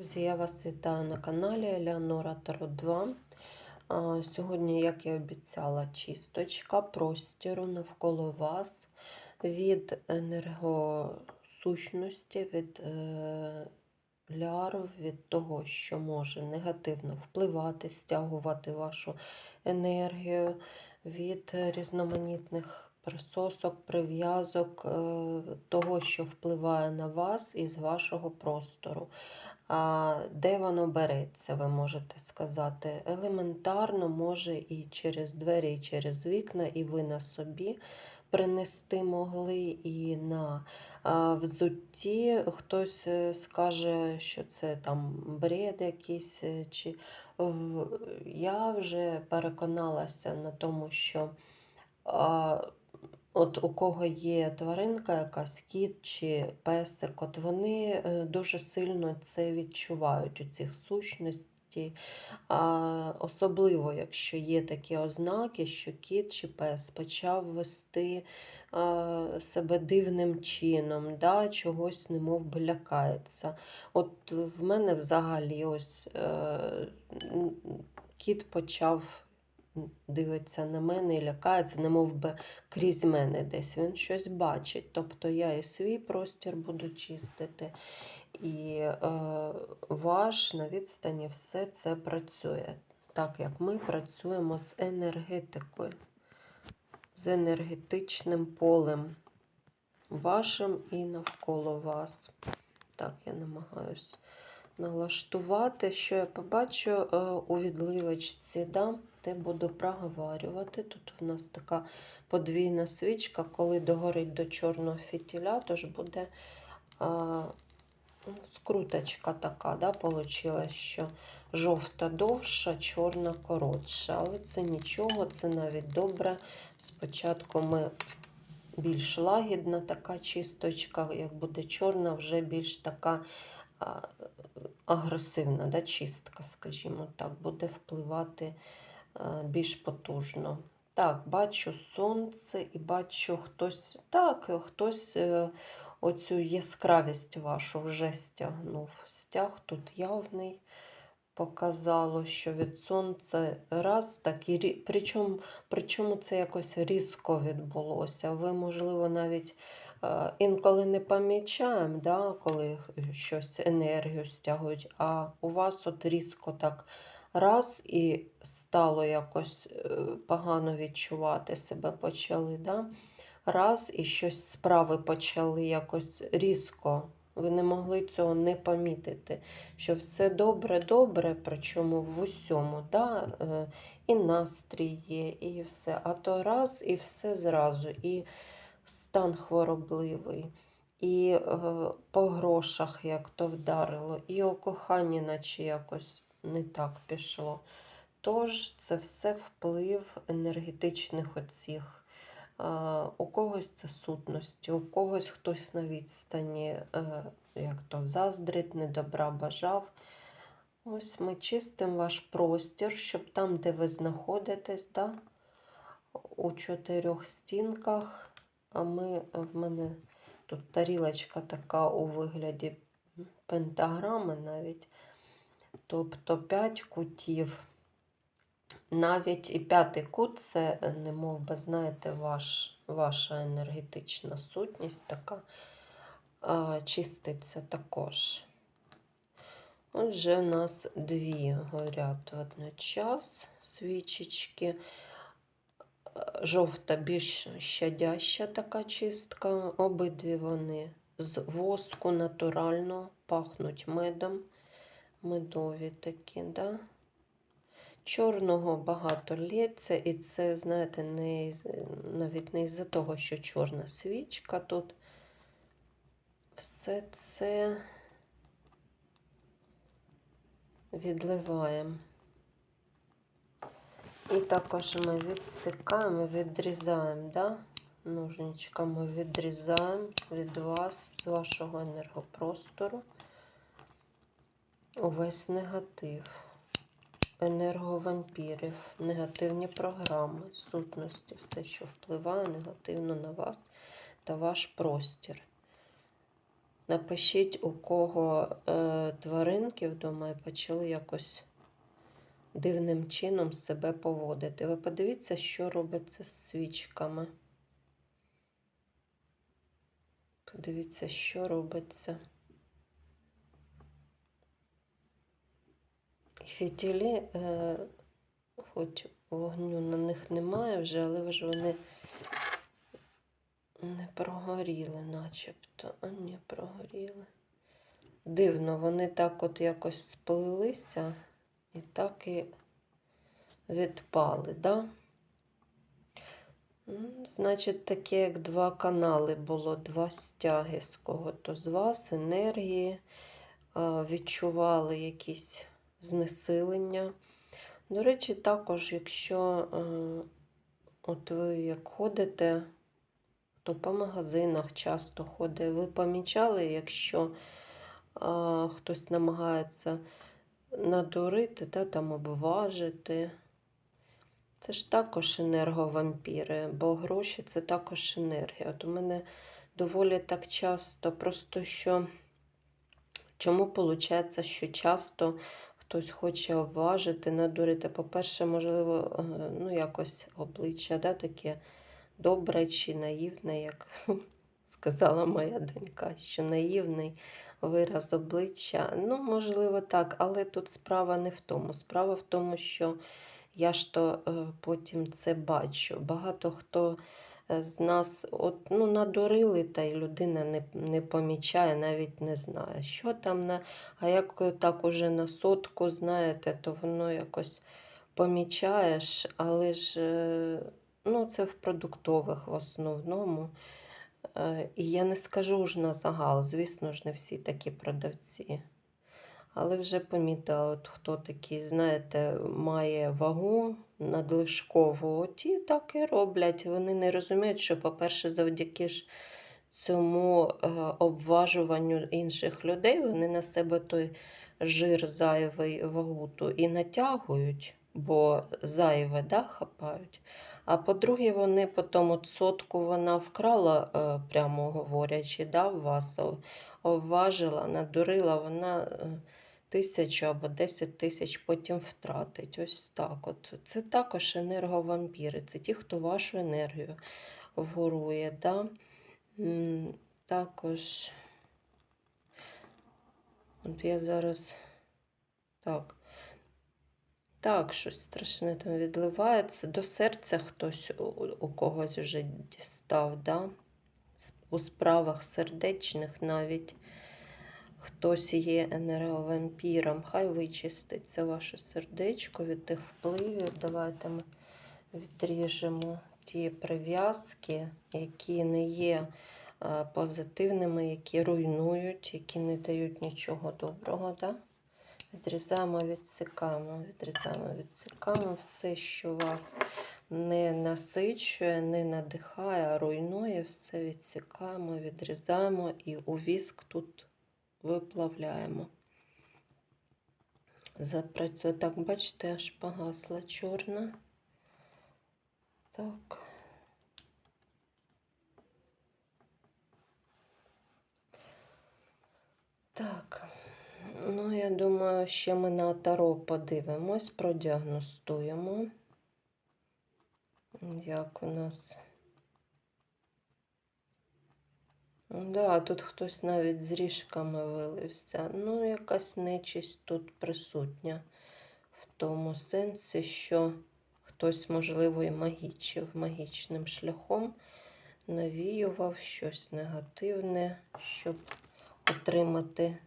Друзі, я вас вітаю на каналі Елеонора Таро 2. Сьогодні, як і обіцяла, чисточка простіру навколо вас від енергосущності, від е, лярв, від того, що може негативно впливати, стягувати вашу енергію, від різноманітних присосок, прив'язок, е, того, що впливає на вас із вашого простору. Де воно береться, ви можете сказати. Елементарно може і через двері, і через вікна, і ви на собі принести могли, і на взутті хтось е, скаже, що це там бред якийсь. е, Чи... Я вже переконалася на тому, що От у кого є тваринка, якась кіт чи песик, от вони е, дуже сильно це відчувають у цих сущностей. А, особливо, якщо є такі ознаки, що кіт чи пес почав вести себе дивним чином, да, чогось немов би лякається. От в мене взагалі ось е, кіт почав дивиться на мене і лякається, немов би крізь мене десь він щось бачить. Тобто я і свій простір буду чистити, і е, ваш на відстані все це працює. Так як ми працюємо з енергетикою, з енергетичним полем вашим і навколо вас. Так, я намагаюсь налаштувати, що я побачу е, у відливочці, да, де буду проговарювати. Тут у нас така подвійна свічка, коли догорить до чорного фітіля, тож буде а, ну, скруточка така, да, получила, що жовта довша, чорна коротша. Але це нічого, це навіть добре. Спочатку ми більш лагідна така чисточка, як буде чорна, вже більш така агресивна да, чистка, скажімо так, буде впливати більш потужно. Так, бачу сонце і бачу хтось, так, хтось е, оцю яскравість вашу вже стягнув. Стяг тут явний. Показало, що від сонця раз так і причому, причому це якось різко відбулося. Ви, можливо, навіть інколи не помічаємо, да, коли щось енергію стягують, а у вас от різко так раз і стало якось е, погано відчувати себе почали. Да? Раз і щось справи почали якось різко. Ви не могли цього не помітити, що все добре-добре, причому в усьому, да? е, і настрій є, і все. А то раз і все зразу, і стан хворобливий, і е, по грошах як то вдарило, і у коханні, наче якось не так пішло. Тож це все вплив енергетичних оцих. А, У когось це сутності, у когось хтось на відстані, е, як то заздрить, недобра бажав. Ось ми чистимо ваш простір, щоб там, де ви знаходитесь, да, у чотирьох стінках, а ми в мене тут тарілочка така у вигляді пентаграми навіть, тобто 5 кутів. Навіть і п'ятий кут це, е, не мов би, знаєте, ваш, ваша енергетична сутність така а, чиститься також. Отже, у нас дві горять водночас свічечки. Жовта більш щадяща така чистка. Обидві вони з воску натурально пахнуть медом. Медові такі, да? Чорного багато лється, і це, знаєте, не, навіть не із-за того, що чорна свічка тут. Все це відливаємо. І також ми відсикаємо, відрізаємо, да? ножничками відрізаємо від вас, з вашого енергопростору увесь негатив енерговампірів, негативні програми, сутності, все, що впливає негативно на вас та ваш простір. Напишіть, у кого е, тваринки вдома почали якось дивним чином себе поводити. Ви подивіться, що робиться з свічками. Подивіться, що робиться. Фітілі, е, хоч вогню на них немає вже, але ж вони не прогоріли, начебто. А ні, прогоріли. Дивно, вони так от якось сплелися і так і відпали, да? Ну, Значить, таке, як два канали було, два стяги з кого-то з вас, енергії, відчували якісь знесилення. До речі, також, якщо от ви як ходите, то по магазинах часто ходить, ви помічали, якщо хтось намагається надурити, та, там обважити. Це ж також енерговампіри, бо гроші це також енергія. От у мене доволі так часто, просто що чому виходить, що часто хтось хоче обважити, надурити. По-перше, можливо, е, ну, якось обличчя да, таке добре чи наївне, як сказала моя донька, що наївний вираз обличчя. Ну, можливо, так, але тут справа не в тому. Справа в тому, що я ж то е, потім це бачу. Багато хто е, з нас от, ну, надурили, та й людина не, не помічає, навіть не знає, що там на. А як так уже на сотку, знаєте, то воно якось помічаєш, але ж е, ну, це в продуктових в основному. Е, І я не скажу ж на загал, звісно ж, не всі такі продавці. Але вже помітила, от хто такий, знаєте, має вагу надлишкову, ті так і роблять. Вони не розуміють, що, по-перше, завдяки ж цьому е, обважуванню інших людей, вони на себе той жир зайвий вагу ту і натягують, бо зайве да, хапають. А по-друге, вони потім от сотку вона вкрала, е, прямо говорячи, да, вас, обважила, надурила, вона е, тисячу або 10 тисяч потім втратить. Ось так. От. Це також енерговампіри. Це ті, хто вашу енергію ворує. Да? Також. От я зараз. Так. Так, щось страшне там відливається. До серця хтось у, когось вже дістав, да? У справах сердечних навіть хтось є енерговампіром. Хай вичиститься ваше сердечко від тих впливів. Давайте ми відріжемо ті прив'язки, які не є е, позитивними, які руйнують, які не дають нічого доброго. Да? Відрізаємо, відсікаємо, відрізаємо, відсікаємо все, що вас не насичує, не надихає, а руйнує, все відсікаємо, відрізаємо і у віск тут виплавляємо. Запрацює. Так, бачите, аж погасла чорна. Так. Так. Ну, я думаю, ще ми на таро подивимось, продіагностуємо, як у нас. Да, тут хтось навіть з ріжками вилився. Ну, якась нечисть тут присутня в тому сенсі, що хтось, можливо, і магічив магічним шляхом, навіював щось негативне, щоб отримати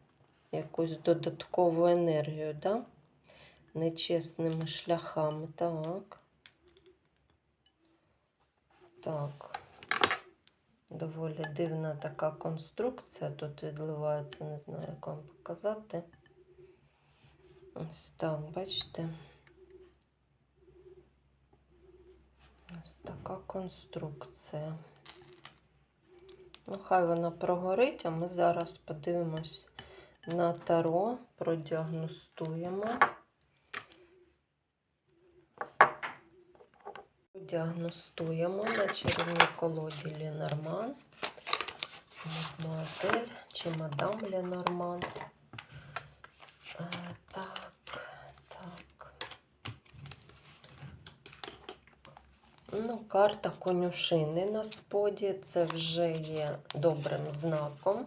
якусь додаткову енергію, да? нечесними шляхами. Так. Так. Доволі дивна така конструкція. Тут відливається, не знаю, як вам показати. Ось так, бачите? Ось така конструкція. Ну, хай вона прогорить, а ми зараз подивимось на таро, продіагностуємо. Діагностуємо на чарівній колоді Ленорман. мадмуазель чи мадам Ленорман. Е, Так, так. Ну, карта конюшини на споді це вже є добрим знаком.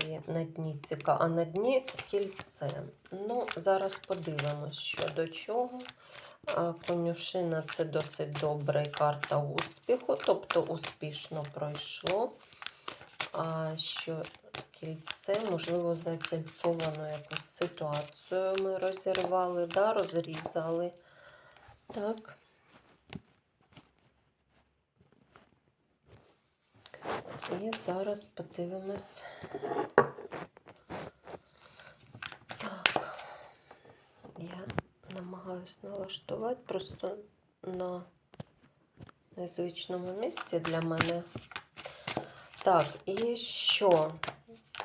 І на дні ціка, а на дні кільце. Ну, зараз подивимось, що до чого. Конюшина це досить добра і карта успіху, тобто успішно пройшло. А що кільце, можливо, закільцовану якусь ситуацію ми розірвали, да, розрізали. Так. І зараз подивимось. Так. Я намагаюсь налаштувати просто на незвичному місці для мене. Так, і що?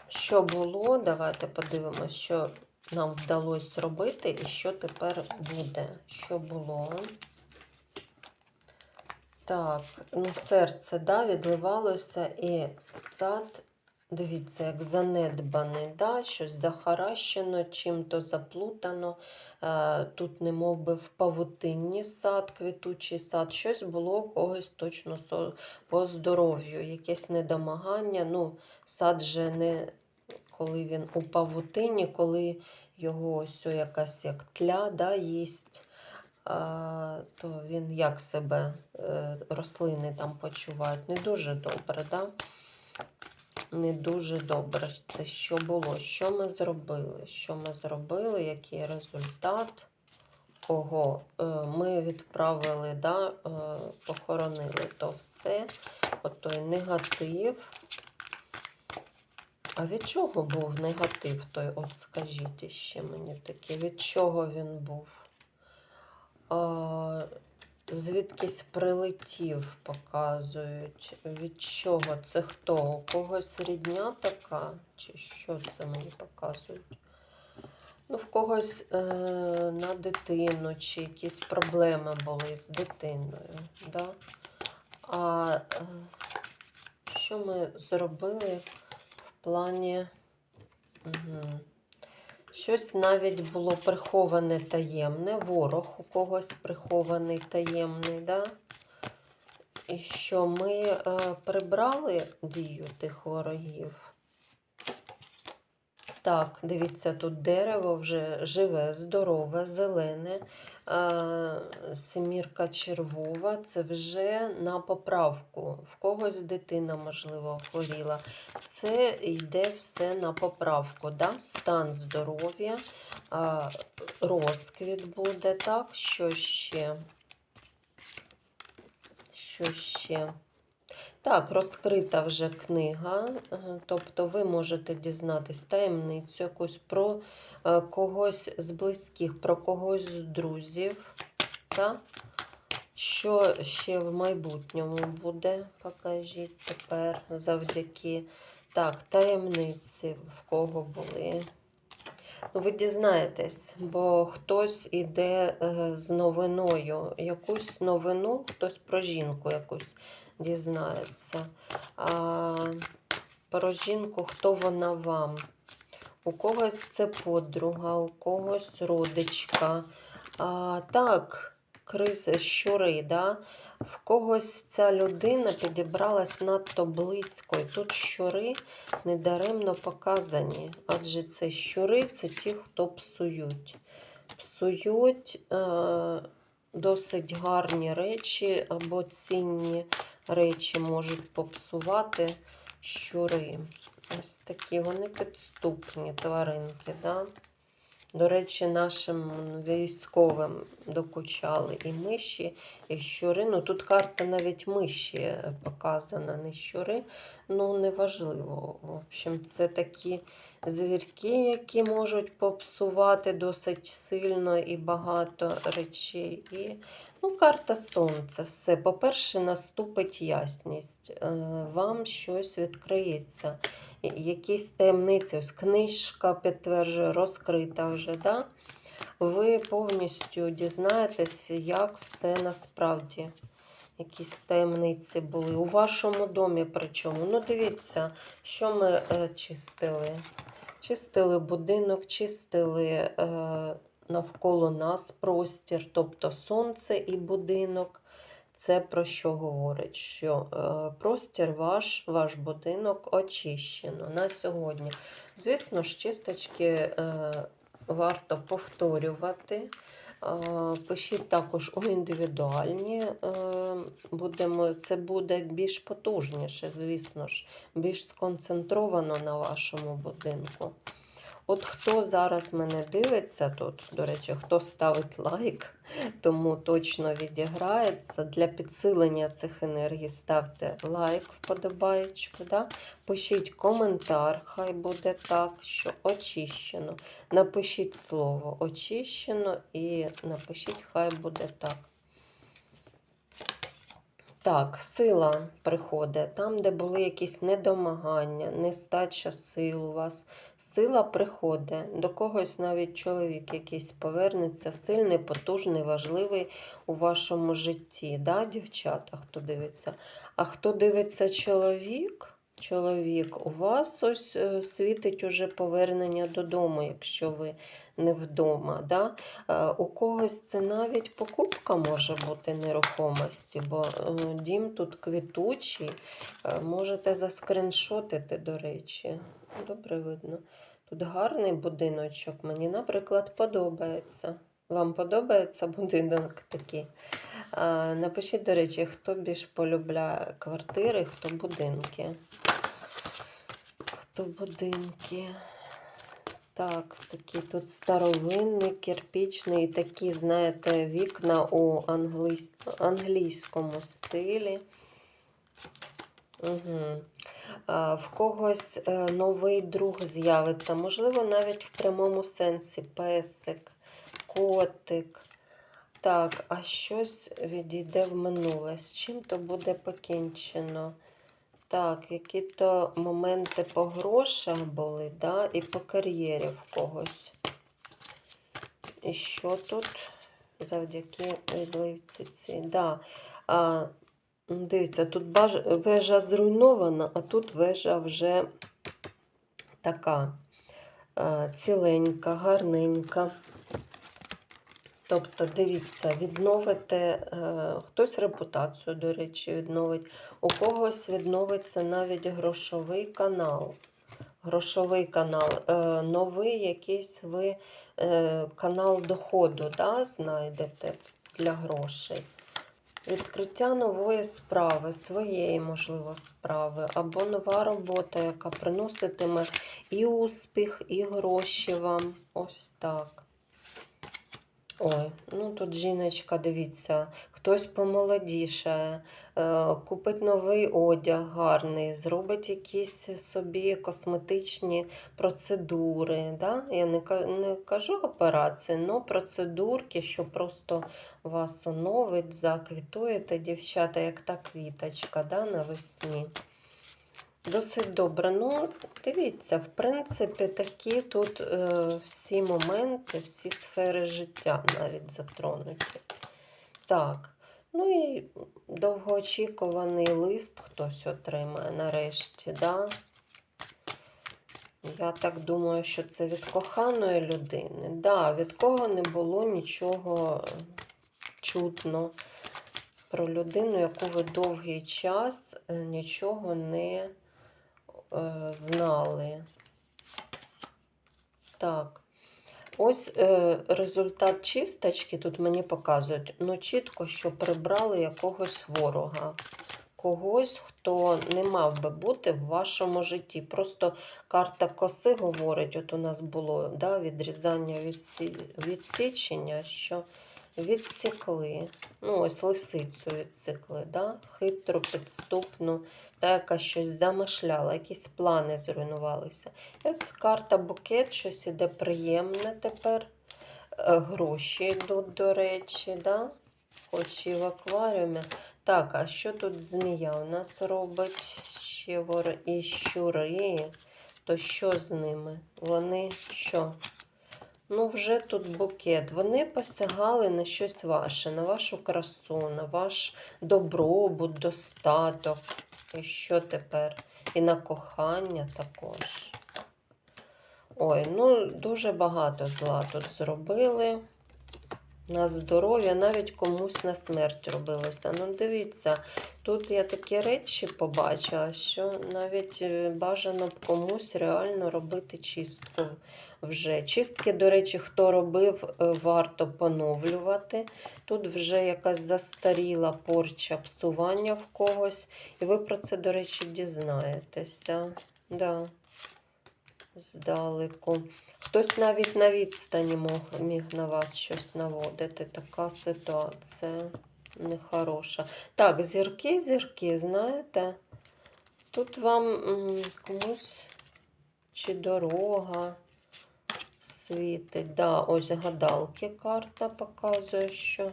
Що було? Давайте подивимось, що нам вдалося зробити і що тепер буде. Що було? Так, ну серце, да, відливалося і сад, дивіться, як занедбаний, да, щось захаращено, чим-то заплутано. Е, Тут не мов би в павутинні сад, квітучий сад, щось було у когось точно по здоров'ю, якесь недомагання. Ну, сад же не коли він у павутині, коли його ось якась як тля да, їсть то він як себе е, рослини там почувають? Не дуже добре, да? Не дуже добре. Це що було? Що ми зробили? Що ми зробили? Який результат? Ого, е, ми відправили, да, е, похоронили то все, от той негатив. А від чого був негатив той? От скажіть ще мені таке, від чого він був? А, звідкись прилетів, показують. Від чого? Це хто? У когось рідня така? Чи що це мені показують? Ну, в когось е, на дитину, чи якісь проблеми були з дитиною. Да? А е, що ми зробили в плані? Угу. Щось навіть було приховане таємне, ворог у когось прихований таємний, да? І що ми е, прибрали дію тих ворогів. Так, дивіться, тут дерево вже живе, здорове, зелене, семірка червова, це вже на поправку. В когось дитина, можливо, хворіла. Це йде все на поправку. Да? Стан здоров'я, розквіт буде, так, що ще? Що ще? Так, розкрита вже книга, е, тобто ви можете дізнатись таємницю якусь про е, когось з близьких, про когось з друзів. Так? Що ще в майбутньому буде, покажіть тепер завдяки. Так, таємниці в кого були. Ну, ви дізнаєтесь, бо хтось іде е, з новиною, якусь новину, хтось про жінку якусь дізнається. А про жінку, хто вона вам? У когось це подруга, у когось родичка. А, Так, кризи, щури, да? в когось ця людина підібралась надто близько. І тут щури недаремно показані. Адже це щури це ті, хто псують. Псують е, досить гарні речі або цінні речі можуть попсувати щури. Ось такі вони підступні тваринки. Да? До речі, нашим військовим докучали і миші, і щури. Ну, тут карта навіть миші показана, не щури. Ну, неважливо. В общем, це такі звірки, які можуть попсувати досить сильно і багато речей. І, ну, карта сонця. Все. По-перше, наступить ясність. Е, Вам щось відкриється якісь таємниці, ось книжка підтверджує, розкрита вже. Да? Ви повністю дізнаєтесь, як все насправді. якісь таємниці були. У вашому домі причому. Ну, дивіться, що ми е, чистили. Чистили будинок, чистили е, навколо нас простір, тобто сонце і будинок. Це про що говорить? Що е, простір ваш, ваш будинок очищено на сьогодні. Звісно ж, чисточки е, варто повторювати. Е, Пишіть також у індивідуальні. е, Будемо, це буде більш потужніше, звісно ж, більш сконцентровано на вашому будинку. От хто зараз мене дивиться тут, до речі, хто ставить лайк, тому точно відіграється. Для підсилення цих енергій ставте лайк, вподобаєчку. Да? Пишіть коментар, хай буде так, що очищено. Напишіть слово очищено і напишіть, хай буде так. Так, сила приходить там, де були якісь недомагання, нестача сил у вас. Сила приходить. До когось навіть чоловік якийсь повернеться, сильний, потужний, важливий у вашому житті. Да, дівчата, хто дивиться? А хто дивиться чоловік? Чоловік, у вас ось е, світить уже повернення додому, якщо ви не вдома. Да? Е, У когось це навіть покупка може бути нерухомості, бо е, дім тут квітучий. Е, Можете заскриншотити, до речі. Добре видно. Тут гарний будиночок. Мені, наприклад, подобається. Вам подобається будинок такий? Напишіть, до речі, хто більш полюбляє квартири, хто будинки. Хто будинки. Так, такі тут старовинний, кирпічний, такі, знаєте, вікна у англійсь... англійському стилі. Угу. В когось е, новий друг з'явиться, можливо, навіть в прямому сенсі песик, котик. Так, а щось відійде в минуле. З чим то буде покінчено? Так, які-то моменти по грошах були, да? і по кар'єрі в когось. І що тут завдяки відливці цій? Да. А, дивіться, тут баж... вежа зруйнована, а тут вежа вже така а, ціленька, гарненька. Тобто, дивіться, відновите, е, хтось репутацію, до речі, відновить, у когось відновиться навіть грошовий канал. Грошовий канал, е, новий якийсь ви е, канал доходу да, знайдете для грошей. Відкриття нової справи, своєї, можливо, справи, або нова робота, яка приноситиме і успіх, і гроші вам. Ось так. Ой, ну тут жіночка, дивіться, хтось помолодішає, е, купить новий одяг гарний, зробить якісь собі косметичні процедури. Да? Я не, не кажу операції, але процедурки, що просто вас оновить, заквітуєте, дівчата, як та квіточка да, навесні. Досить добре. Ну, дивіться, в принципі, такі тут е, всі моменти, всі сфери життя навіть затронуті. Так, ну і довгоочікуваний лист хтось отримає нарешті, да? Я так думаю, що це від коханої людини. Да, від кого не було нічого чутно про людину, яку ви довгий час е, нічого не знали. Так. Ось е, результат чисточки тут мені показують. Ну, чітко, що прибрали якогось ворога. Когось, хто не мав би бути в вашому житті. Просто карта коси говорить, от у нас було да, відрізання відсі... відсічення, що відсікли. Ну, ось лисицю відсікли, да? хитру, підступну, та яка щось замишляла, якісь плани зруйнувалися. От карта букет, щось іде приємне тепер. Е, Гроші йдуть, до речі, да? хоч і в акваріумі. Так, а що тут змія у нас робить? Ще вор і щури. То що з ними? Вони що? Ну, вже тут букет. Вони посягали на щось ваше, на вашу красу, на ваш добробут, достаток. І що тепер? І на кохання також. Ой, ну дуже багато зла тут зробили. На здоров'я, навіть комусь на смерть робилося. Ну, дивіться, тут я такі речі побачила, що навіть е, бажано б комусь реально робити чистку вже. Чистки, до речі, хто робив, е, варто поновлювати. Тут вже якась застаріла порча псування в когось. І ви про це, до речі, дізнаєтеся. Да. Здалеку. Хтось навіть на відстані мог, міг на вас щось наводити. Така ситуація нехороша. Так, зірки, зірки, знаєте, тут вам комусь чи дорога світить. Да, ось гадалки карта показує, що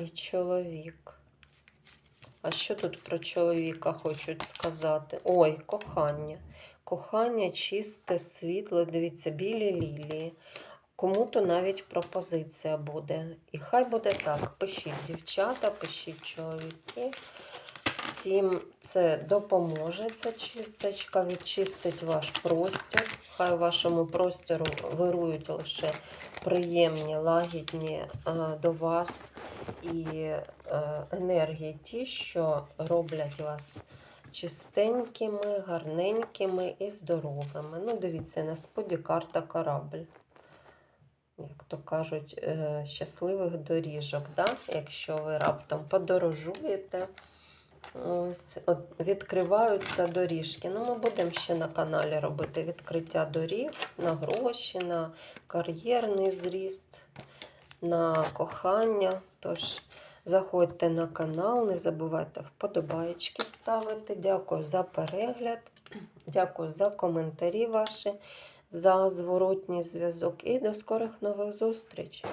і чоловік. А що тут про чоловіка хочуть сказати? Ой, кохання. Кохання чисте, світле, дивіться, білі лілії. Кому-то навіть пропозиція буде. І хай буде так. Пишіть дівчата, пишіть чоловіки. Всім це допоможе, ця чисточка, відчистить ваш простір. Хай вашому простору вирують лише приємні, лагідні е, до вас і е, енергії ті, що роблять вас чистенькими, гарненькими і здоровими. Ну, дивіться, на споді карта корабль. Як то кажуть, е, щасливих доріжок, да? якщо ви раптом подорожуєте. Відкриваються доріжки. Ну, ми будемо ще на каналі робити відкриття доріг на гроші, на кар'єрний зріст, на кохання. Тож заходьте на канал, не забувайте вподобаєчки ставити. Дякую за перегляд, дякую за коментарі ваші, за зворотній зв'язок і до скорих нових зустрічей.